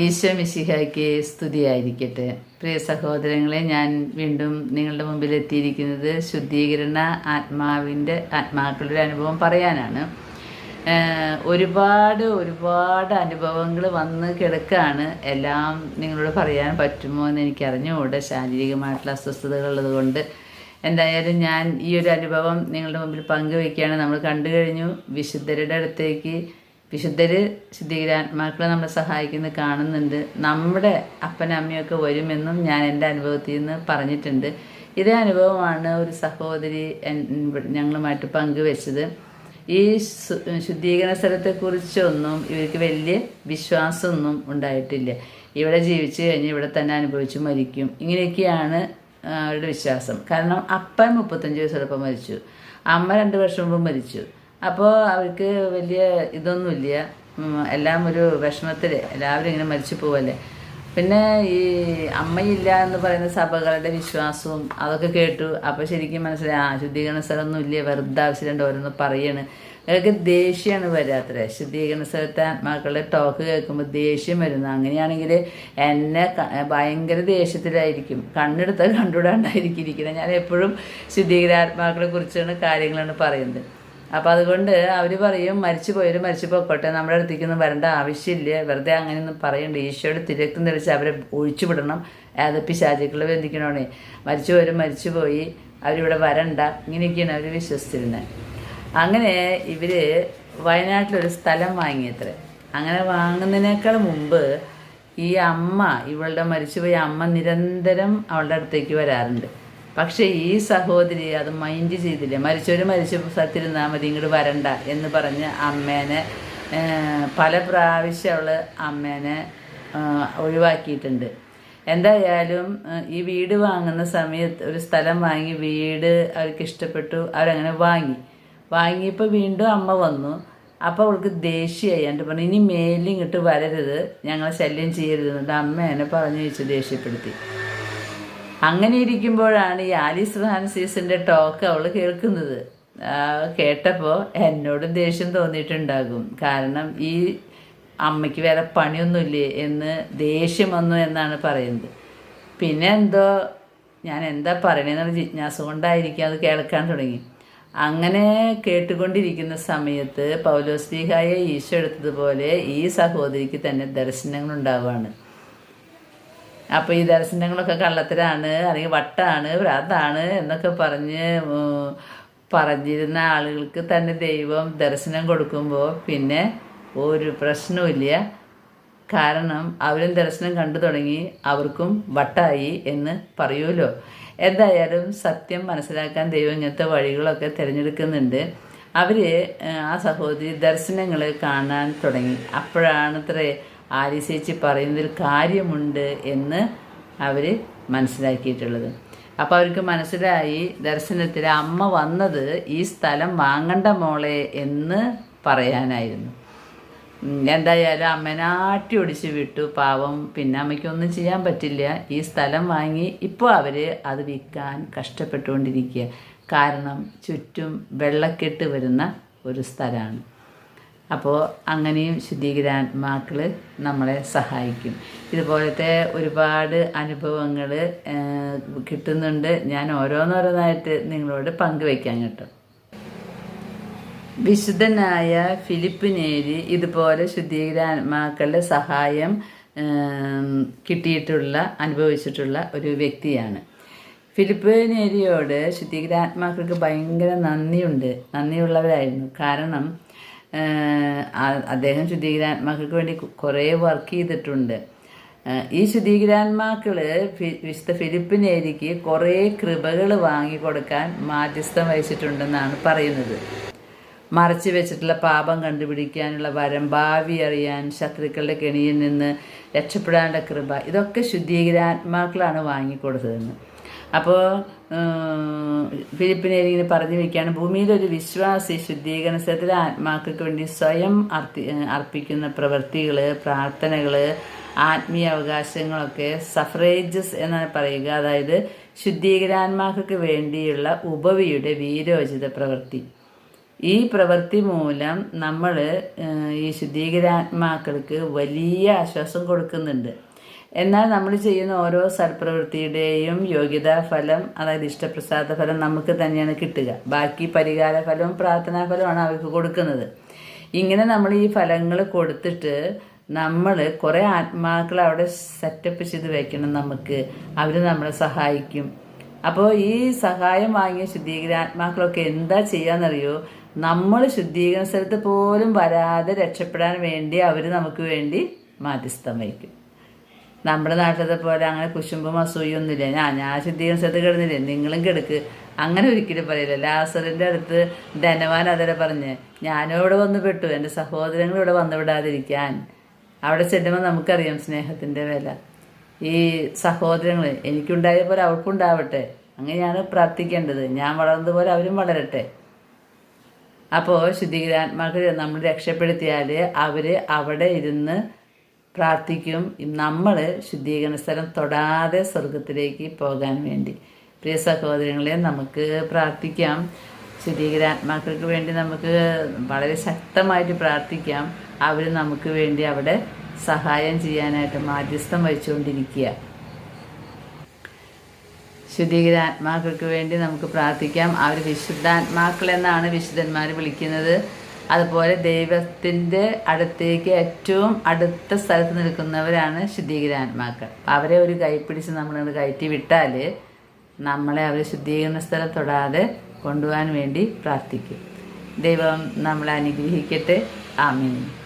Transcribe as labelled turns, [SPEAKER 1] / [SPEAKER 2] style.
[SPEAKER 1] ഈശോ മിശിഹായ്ക്ക് സ്തുതിയായിരിക്കട്ടെ. പ്രിയ സഹോദരങ്ങളെ ഞാൻ വീണ്ടും നിങ്ങളുടെ മുമ്പിൽ എത്തിയിരിക്കുന്നത് ശുദ്ധീകരണ ആത്മാവിന്റെ ആത്മാക്കളുടെ അനുഭവം പറയാനാണ്. ഒരുപാട് ഒരുപാട് അനുഭവങ്ങൾ വന്ന് കിടക്കുകയാണ് എല്ലാം നിങ്ങളോട് പറയാൻ പറ്റുമോ എന്ന് എനിക്ക് അറിഞ്ഞുകൂടെ ശാരീരികമായിട്ടുള്ള അസ്വസ്ഥതകൾ ഉള്ളതുകൊണ്ട്. എന്തായാലും ഞാൻ ഈ ഒരു അനുഭവം നിങ്ങളുടെ മുമ്പിൽ പങ്കുവയ്ക്കുകയാണ്. നമ്മൾ കണ്ടു കഴിഞ്ഞു വിശുദ്ധരുടെ അടുത്തേക്ക് വിശുദ്ധര് ശുദ്ധീകരാത്മാക്കളെ നമ്മളെ സഹായിക്കുന്നത് കാണുന്നുണ്ട്. നമ്മുടെ അപ്പനും അമ്മയൊക്കെ വരുമെന്നും ഞാൻ എന്റെ അനുഭവത്തിൽ നിന്ന് പറഞ്ഞിട്ടുണ്ട്. ഇതേ അനുഭവമാണ് ഒരു സഹോദരി ഞങ്ങളുമായിട്ട് പങ്കുവെച്ചത്. ഈ ശുദ്ധീകരണ സ്ഥലത്തെക്കുറിച്ചൊന്നും ഇവർക്ക് വലിയ വിശ്വാസമൊന്നും ഉണ്ടായിട്ടില്ല. ഇവിടെ ജീവിച്ച് കഴിഞ്ഞ് ഇവിടെ തന്നെ അനുഭവിച്ച് മരിക്കും. ഇങ്ങനെയൊക്കെയാണ് അവരുടെ വിശ്വാസം. കാരണം അപ്പൻ മുപ്പത്തഞ്ച് വയസ്സുള്ളപ്പോൾ മരിച്ചു. അമ്മ രണ്ട് വർഷം മുമ്പ് മരിച്ചു. അപ്പോൾ അവർക്ക് വലിയ ഇതൊന്നുമില്ല. എല്ലാം ഒരു വിഷമത്തിൽ എല്ലാവരും ഇങ്ങനെ മരിച്ചു പോവല്ലേ. പിന്നെ ഈ അമ്മയില്ല എന്ന് പറയുന്ന സഭകളുടെ വിശ്വാസവും അതൊക്കെ കേട്ടു. അപ്പോൾ ശരിക്കും മനസ്സിലായി ആ ശുദ്ധീകരണ സ്ഥലമൊന്നും ഇല്ല. വെറുതെ ആവശ്യമുണ്ട് ഓരോന്ന് പറയണ്. അതൊക്കെ ദേഷ്യമാണ് വരാത്തത് ശുദ്ധീകരണ സ്ഥലത്തെ മക്കളുടെ ടോക്ക് കേൾക്കുമ്പോൾ ദേഷ്യം വരുന്നു. അങ്ങനെയാണെങ്കിൽ എന്നെ ഭയങ്കര ദേഷ്യത്തിലായിരിക്കും. കണ്ണെടുത്ത കണ്ടുവിടാണ്ടായിരിക്കും ഇരിക്കുന്നത് ഞാൻ എപ്പോഴും ശുദ്ധീകരാത്മാക്കളെ കുറിച്ചാണ് കാര്യങ്ങളാണ് പറയുന്നത്. അപ്പം അതുകൊണ്ട് അവർ പറയും മരിച്ചു പോയവർ മരിച്ചു പോയിക്കോട്ടെ നമ്മുടെ അടുത്തേക്കൊന്നും വരേണ്ട ആവശ്യമില്ല വെറുതെ അങ്ങനെയൊന്നും പറയണ്ട ഈശോയുടെ തിരക്കും തെളിച്ച് അവരെ ഒഴിച്ചു വിടണം അത് പിശാചുക്കളെ ബന്ധിക്കണോണേ മരിച്ചു പോയവർ മരിച്ചു പോയി അവരിവിടെ വരണ്ട ഇങ്ങനെയൊക്കെയാണ് അവർ വിശ്വസിച്ചിരുന്നത്. അങ്ങനെ ഇവർ വയനാട്ടിലൊരു സ്ഥലം വാങ്ങിയത്രേ. അങ്ങനെ വാങ്ങുന്നതിനേക്കാൾ മുമ്പ് ഈ അമ്മ ഇവളുടെ മരിച്ചുപോയ അമ്മ നിരന്തരം അവളുടെ അടുത്തേക്ക് വരാറുണ്ട്. പക്ഷേ ഈ സഹോദരി അത് മൈൻഡ് ചെയ്തില്ല. മരിച്ചവർ മരിച്ച സ്ഥലത്തിരുന്നാൽ മതി ഇങ്ങോട്ട് വരണ്ട എന്ന് പറഞ്ഞ് അമ്മേനെ പല പ്രാവശ്യം അവൾ അമ്മേനെ ഒഴിവാക്കിയിട്ടുണ്ട്. എന്തായാലും ഈ വീട് വാങ്ങുന്ന സമയത്ത് ഒരു സ്ഥലം വാങ്ങി വീട് അവർക്ക് ഇഷ്ടപ്പെട്ടു അവരങ്ങനെ വാങ്ങി. വാങ്ങിയപ്പോൾ വീണ്ടും അമ്മ വന്നു. അപ്പോൾ അവൾക്ക് ദേഷ്യമായി. എന്നിട്ട് പറഞ്ഞു ഇനി മേലിൽ ഇങ്ങോട്ട് വരരുത് ഞങ്ങളെ ശല്യം ചെയ്യരുത് എന്നിട്ട് അമ്മ എന്നെ പറഞ്ഞു വെച്ച് ദേഷ്യപ്പെടുത്തി. അങ്ങനെ ഇരിക്കുമ്പോഴാണ് ഈ ആലീസ് ഫ്രാൻസീസിന്റെ ടോക്ക് അവൾ കേൾക്കുന്നത്. കേട്ടപ്പോൾ എന്നോടും ദേഷ്യം തോന്നിയിട്ടുണ്ടാകും. കാരണം ഈ അമ്മയ്ക്ക് വേറെ പണിയൊന്നുമില്ലേ എന്ന് ദേഷ്യം വന്നു എന്നാണ് പറയുന്നത്. പിന്നെ എന്തോ ഞാൻ എന്താ പറയണതെന്നുള്ള ജിജ്ഞാസ കൊണ്ടായിരിക്കും അത് കേൾക്കാൻ തുടങ്ങി. അങ്ങനെ കേട്ടുകൊണ്ടിരിക്കുന്ന സമയത്ത് പൗലോസ്ലിഹായെ ഈശോ എടുത്തതുപോലെ ഈ സഹോദരിക്ക് തന്നെ ദർശനങ്ങൾ ഉണ്ടാവുകയാണ് അപ്പോൾ ഈ ദർശനങ്ങളൊക്കെ കള്ളത്തരാണ് അല്ലെങ്കിൽ വട്ടാണ് ഭ്രാന്താണ് എന്നൊക്കെ പറഞ്ഞ് പറഞ്ഞിരുന്ന ആളുകൾക്ക് തന്നെ ദൈവം ദർശനം കൊടുക്കുമ്പോൾ പിന്നെ ഒരു പ്രശ്നവുമില്ല കാരണം അവരും ദർശനം കണ്ടു തുടങ്ങി അവർക്കും വട്ടായി എന്ന് പറയൂലോ എന്തായാലും സത്യം മനസ്സിലാക്കാൻ ദൈവം ഇങ്ങനത്തെ വഴികളൊക്കെ തിരഞ്ഞെടുക്കുന്നുണ്ട്. അവർ ആ സഹോദരി ദർശനങ്ങൾ കാണാൻ തുടങ്ങി. അപ്പോഴാണത്രേ ആലിസേച്ചി പറയുന്നതിൽ കാര്യമുണ്ട് എന്ന് അവർ മനസ്സിലാക്കിയിട്ടുള്ളത്. അപ്പോൾ അവർക്ക് മനസ്സിലായി ദർശനത്തിൽ അമ്മ വന്നത് ഈ സ്ഥലം വാങ്ങണ്ട മോളെ എന്ന് പറയാനായിരുന്നു. എന്തായാലും അമ്മനാട്ടി ഒടിച്ച് വിട്ടു. പാവം. പിന്നെ അമ്മയ്ക്കൊന്നും ചെയ്യാൻ പറ്റില്ല. ഈ സ്ഥലം വാങ്ങി ഇപ്പോൾ അവർ അത് വിൽക്കാൻ കഷ്ടപ്പെട്ടുകൊണ്ടിരിക്കുക. കാരണം ചുറ്റും വെള്ളക്കെട്ട് വരുന്ന ഒരു സ്ഥലമാണ്. അപ്പോൾ അങ്ങനെയും ശുദ്ധീകരാത്മാക്കൾ നമ്മളെ സഹായിക്കും. ഇതുപോലത്തെ ഒരുപാട് അനുഭവങ്ങൾ കിട്ടുന്നുണ്ട്. ഞാൻ ഓരോന്നോരോന്നായിട്ട് നിങ്ങളോട് പങ്കുവയ്ക്കാൻ കേട്ടോ. വിശുദ്ധനായ ഫിലിപ്പ് നേരി ഇതുപോലെ ശുദ്ധീകരാത്മാക്കളുടെ സഹായം കിട്ടിയിട്ടുള്ള അനുഭവിച്ചിട്ടുള്ള ഒരു വ്യക്തിയാണ്. ഫിലിപ്പ് നേരിയോട് ശുദ്ധീകരാത്മാക്കൾക്ക് ഭയങ്കര നന്ദിയുണ്ട്. നന്ദിയുള്ളവരായിരുന്നു. കാരണം അദ്ദേഹം ശുദ്ധീകരാത്മാക്കൾക്ക് വേണ്ടി കുറേ വർക്ക് ചെയ്തിട്ടുണ്ട്. ഈ ശുദ്ധീകരാത്മാക്കൾ വിശുദ്ധ ഫിലിപ്പിനേരിക്ക് കുറേ കൃപകൾ വാങ്ങിക്കൊടുക്കാൻ മാധ്യസ്ഥം വഹിച്ചിട്ടുണ്ടെന്നാണ് പറയുന്നത്. മറച്ചു വെച്ചിട്ടുള്ള പാപം കണ്ടുപിടിക്കാനുള്ള വരം ഭാവി അറിയാൻ ശത്രുക്കളുടെ കെണിയിൽ നിന്ന് രക്ഷപ്പെടാനുള്ള കൃപ ഇതൊക്കെ ശുദ്ധീകരാത്മാക്കളാണ് വാങ്ങിക്കൊടുത്തതെന്ന്. അപ്പോൾ ഫിലിപ്പിനെ ഇങ്ങനെ പറഞ്ഞു വയ്ക്കുകയാണ് ഭൂമിയിലൊരു വിശ്വാസി ശുദ്ധീകരണ സ്ഥലത്തിലെ ആത്മാക്കൾക്ക് വേണ്ടി സ്വയം അർപ്പി അർപ്പിക്കുന്ന പ്രവൃത്തികൾ പ്രാർത്ഥനകൾ ആത്മീയ അവകാശങ്ങളൊക്കെ സഫറേജസ് എന്നാണ് പറയുക. അതായത് ശുദ്ധീകരാത്മാക്കൾക്ക് വേണ്ടിയുള്ള ഉപവിയുടെ വീരോചിത പ്രവൃത്തി. ഈ പ്രവൃത്തി മൂലം നമ്മൾ ഈ ശുദ്ധീകരാത്മാക്കൾക്ക് വലിയ ആശ്വാസം കൊടുക്കുന്നുണ്ട്. എന്നാൽ നമ്മൾ ചെയ്യുന്ന ഓരോ സൽപ്രവൃത്തിയുടെയും യോഗ്യതാ ഫലം അതായത് ഇഷ്ടപ്രസാദ ഫലം നമുക്ക് തന്നെയാണ് കിട്ടുക. ബാക്കി പരിഹാര ഫലവും പ്രാർത്ഥനാ ഫലവുമാണ് അവർക്ക് കൊടുക്കുന്നത്. ഇങ്ങനെ നമ്മൾ ഈ ഫലങ്ങൾ കൊടുത്തിട്ട് നമ്മൾ കുറേ ആത്മാക്കൾ അവിടെ സെറ്റപ്പ് ചെയ്ത് വെക്കണം നമുക്ക്. അവർ നമ്മളെ സഹായിക്കും. അപ്പോൾ ഈ സഹായം വാങ്ങിയ ശുദ്ധീകരണ ആത്മാക്കളൊക്കെ എന്താ ചെയ്യാന്നറിയോ? നമ്മൾ ശുദ്ധീകരണ സ്ഥലത്ത് പോലും വരാതെ രക്ഷപ്പെടാൻ വേണ്ടി അവർ നമുക്ക് വേണ്ടി മാധ്യസ്ഥം വഹിക്കും. നമ്മുടെ നാട്ടിലത്തെ പോലെ അങ്ങനെ കുശുമ്പും അസൂയൊന്നുമില്ല ഞാൻ ഞാൻ ശുദ്ധീകരണ സ്ഥലത്ത് കിടന്നില്ലേ? നിങ്ങളും കിടക്ക്. അങ്ങനെ ഒരിക്കലും പറയില്ല. ലാസറിന്റെ അടുത്ത് ധനവാൻ അതരെ പറഞ്ഞ് ഞാനും ഇവിടെ വന്ന് പെട്ടു. എന്റെ സഹോദരങ്ങൾ ഇവിടെ വന്നു വിടാതിരിക്കാൻ. അവിടെ ചെല്ലുമ്പോൾ നമുക്കറിയാം സ്നേഹത്തിന്റെ വില. ഈ സഹോദരങ്ങൾ എനിക്കുണ്ടായ പോലെ അവർക്കുണ്ടാവട്ടെ അങ്ങനെയാണ് പ്രാർത്ഥിക്കേണ്ടത്. ഞാൻ വളർന്നതുപോലെ അവരും വളരട്ടെ. അപ്പോൾ ശുദ്ധീകരാത്മാക്കൾ നമ്മൾ രക്ഷപ്പെടുത്തിയാൽ അവർ അവിടെ ഇരുന്ന് പ്രാർത്ഥിക്കും. നമ്മൾ ശുദ്ധീകരണ സ്ഥലം തൊടാതെ സ്വർഗത്തിലേക്ക് പോകാൻ വേണ്ടി. പ്രിയ സഹോദരങ്ങളെ നമുക്ക് പ്രാർത്ഥിക്കാം. ശുദ്ധീകരാത്മാക്കൾക്ക് വേണ്ടി നമുക്ക് വളരെ ശക്തമായിട്ട് പ്രാർത്ഥിക്കാം. അവർ നമുക്ക് വേണ്ടി അവിടെ സഹായം ചെയ്യാനായിട്ട് മാധ്യസ്ഥം വഹിച്ചുകൊണ്ടിരിക്കുക. ശുദ്ധീകരാത്മാക്കൾക്ക് വേണ്ടി നമുക്ക് പ്രാർത്ഥിക്കാം. അവർ വിശുദ്ധാത്മാക്കൾ എന്നാണ് വിശുദ്ധന്മാർ വിളിക്കുന്നത്. അതുപോലെ ദൈവത്തിന്റെ അടുത്തേക്ക് ഏറ്റവും അടുത്ത സ്ഥലത്ത് നിൽക്കുന്നവരാണ് ശുദ്ധീകരാത്മാക്കൾ അവരെ ഒരു കൈപ്പിടിച്ച് നമ്മളത് കയറ്റി വിട്ടാൽ നമ്മളെ അവർ ശുദ്ധീകരണ സ്ഥലം തൊടാതെ കൊണ്ടുപോകാൻ വേണ്ടി പ്രാർത്ഥിക്കും. ദൈവം നമ്മളെ അനുഗ്രഹിക്കട്ടെ. ആമീൻ.